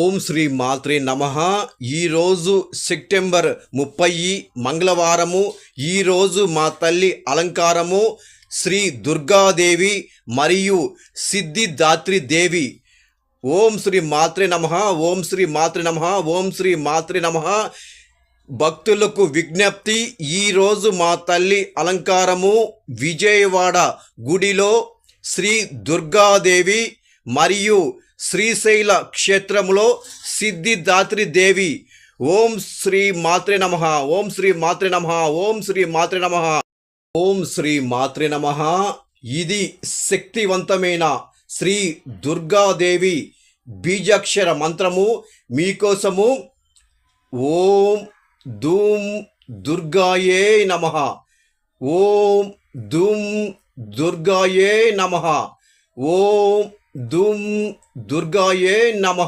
ఓం శ్రీ మాత్రే నమ. ఈరోజు సెప్టెంబర్ ముప్పై మంగళవారము. ఈరోజు మా తల్లి అలంకారము శ్రీ దుర్గాదేవి మరియు సిద్ధిదాత్రి దేవి. ఓం శ్రీ మాత్రే నమ ఓం శ్రీ మాత్రే నమ ఓం శ్రీ మాత్రే నమ. భక్తులకు విజ్ఞప్తి ఈరోజు మా తల్లి అలంకారము విజయవాడ గుడిలో శ్రీ దుర్గాదేవి మరియు శ్రీశైల క్షేత్రములో సిద్ధిదాత్రి దేవి. ఓం శ్రీ మాత్రే నమ. ఓం శ్రీ మాత్రే నమ. ఓం శ్రీ మాత్రే నమ. ఓం శ్రీ మాత్రే నమ. ఇది శక్తివంతమైన శ్రీ దుర్గాదేవి బీజాక్షర మంత్రము. మీకోసము ఓం ధూమ్ దుర్గాయే నమ. ఓం ధూమ్ దుర్గాయే నమ. ఓం ధూమ్ దుర్గాయే నమ